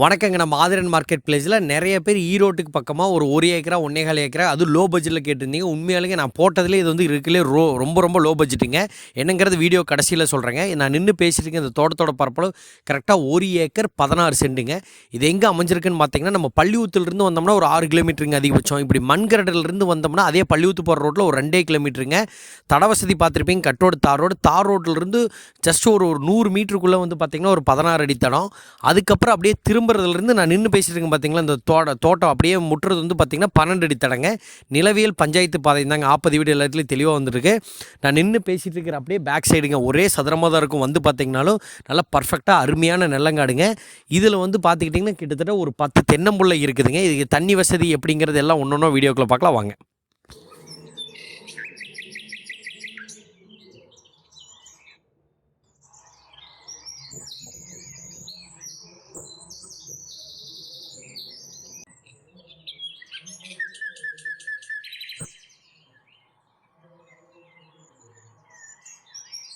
வணக்கங்க. நம்ம ஆதிரன் மார்க்கெட் பிளேஸில் நிறைய பேர் ஈரோட்டுக்கு பக்கமாக ஒரு ஒரு ஏக்கரா ஒன்னேகால் ஏக்கரா அது லோ பட்ஜெட்டில் கேட்டிருந்தீங்க. உண்மையாலுங்க நான் போட்டதுலேயே இது வந்து இருக்கலே ரோ ரொம்ப ரொம்ப லோ பட்ஜெட்டுங்க என்னங்கிறது வீடியோ கடைசியில் சொல்கிறேங்க நான் நின்று பேசிட்டு இந்த தோட்டத்தோட பரப்பளவு கரெக்டாக ஒரு ஏக்கர் பதினாறு சென்ட்டுங்க. இது எங்கே அமைஞ்சிருக்குன்னு பார்த்தீங்கன்னா நம்ம பள்ளியூத்துலேருந்து வந்தோம்னா ஒரு ஆறு கிலோமீட்டருங்க அதிகபட்சம். இப்படி மண்கரடிலிருந்து வந்தோம்னா அதே பள்ளியூத்து போகிற ரோட்டில் ஒரு ரெண்டே கிலோமீட்டருங்க. தட வசதி பார்த்துருப்பீங்க. கட்டோடு தார் ரோடு. தார் ரோட்டிலிருந்து ஜஸ்ட் ஒரு ஒரு நூறு மீட்டருக்குள்ளே வந்து பார்த்திங்கன்னா ஒரு பதினாறு அடி தடம். அதுக்கப்புறம் அப்படியே திரும்ப திரும்புறதுலேருந்து நான் நின்று பேசிட்டு இருக்கேன் பார்த்தீங்களா இந்த தோட்ட தோட்டம் அப்படியே முட்டுறது வந்து பார்த்திங்கன்னா பன்னெண்டு அடி தடங்க. நிலவியல் பஞ்சாயத்து பாதை தாங்க ஆப்பது வீடு எல்லாத்துலேயும் தெளிவாக வந்துருக்கு நான் நின்று பேசிகிட்டு இருக்கிற அப்படியே பேக் சைடுங்க ஒரே சதுரமாக தான் இருக்கும். வந்து பார்த்திங்கனாலும் நல்லா பர்ஃபெக்டாக அருமையான நெல்லங்காடுங்க இதில் வந்து பார்த்துக்கிட்டிங்கன்னா கிட்டத்தட்ட ஒரு பத்து தென்னம்புள்ளை இருக்குதுங்க. இதுக்கு தண்ணி வசதி எப்படிங்கிறது எல்லாம் ஒன்று ஒன்றும் வீடியோக்குள்ளே பார்க்கலாம் வாங்க.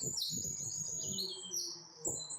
Thank you.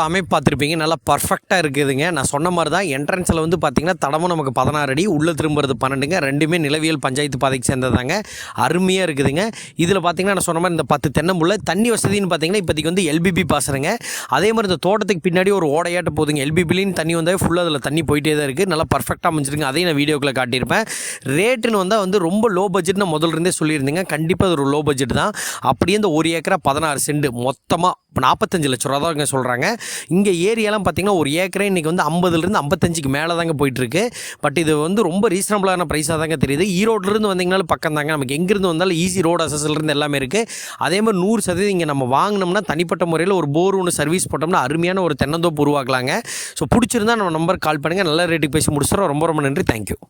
இதோட அமைப்பு பார்த்துருப்பீங்க. நல்லா பர்ஃபெக்டாக இருக்குதுங்க. நான் சொன்ன மாதிரி தான் என்ட்ரன்ஸில் வந்து பார்த்தீங்கன்னா தடமும் நமக்கு பதினாறு அடி உள்ளே திரும்புறது பன்னெண்டுங்க. ரெண்டுமே நிலவியல் பஞ்சாயத்து பாதைக்கு சேர்ந்ததாங்க அருமையாக இருக்குதுங்க. இதில் பார்த்தீங்கன்னா நான் சொன்ன மாதிரி இந்த பத்து தென்னம்புள்ள தண்ணி வசதின்னு பார்த்தீங்கன்னா இப்போதைக்கு வந்து எல்பிபி பாசனுங்க அதே மாதிரி இந்த தோட்டத்துக்கு பின்னாடி ஒரு ஓடையாட்ட போதுங்க. எல்பிபிலின்னு தண்ணி வந்தால் ஃபுல்லாக அதில் தண்ணி போயிட்டே தான் இருக்குது நல்லா பர்ஃபெக்டாக அமைஞ்சிருங்க அதையும் நான் வீடியோக்குள்ளே காட்டியிருப்பேன். ரேட்டுன்னு வந்தால் வந்து ரொம்ப லோ பட்ஜெட்னு முதல்ல இருந்தே சொல்லியிருந்தேங்க. கண்டிப்பாக அது ஒரு லோ பட்ஜெட் தான். அப்படியே இந்த ஒரு ஏக்கரா பதினாறு சென்ட் மொத்தமாக இப்போ நாற்பத்தஞ்சு லட்ச ரூபா தான் இங்கே சொல்கிறாங்க இங்கே ஏரியாலாம் பார்த்தீங்கன்னா ஒரு ஏக்கரே இன்றைக்கி வந்து ஐம்பதுலேருந்து ஐம்பத்தஞ்சுக்கு மேலே தாங்க போயிட்டுருக்கு. பட் இது வந்து ரொம்ப ரீசனபிளான ப்ரைஸாக தாங்க தெரியுது. ஈரோட்லேருந்து வந்தீங்கனாலும் பக்கம் தாங்க. நமக்கு எங்கேருந்து வந்தாலும் ஈஸி ரோடு அசஸ்லேருந்து எல்லாமே இருக்குது அதே மாதிரி நூறு சதவீதம் இங்கே நம்ம வாங்கினோம்னா தனிப்பட்ட முறையில் ஒரு போர் ஒன்று சர்வீஸ் போட்டோம்னா அருமையான ஒரு தென்னந்தோப்பு உருவாக்கலாங்க. ஸோ பிடிச்சிருந்தா நம்ம நம்பர் கால் பண்ணுங்கள் நல்ல ரேட்டுக்கு பேசி முடிச்சிடறோம். ரொம்ப ரொம்ப நன்றி. தேங்க்யூ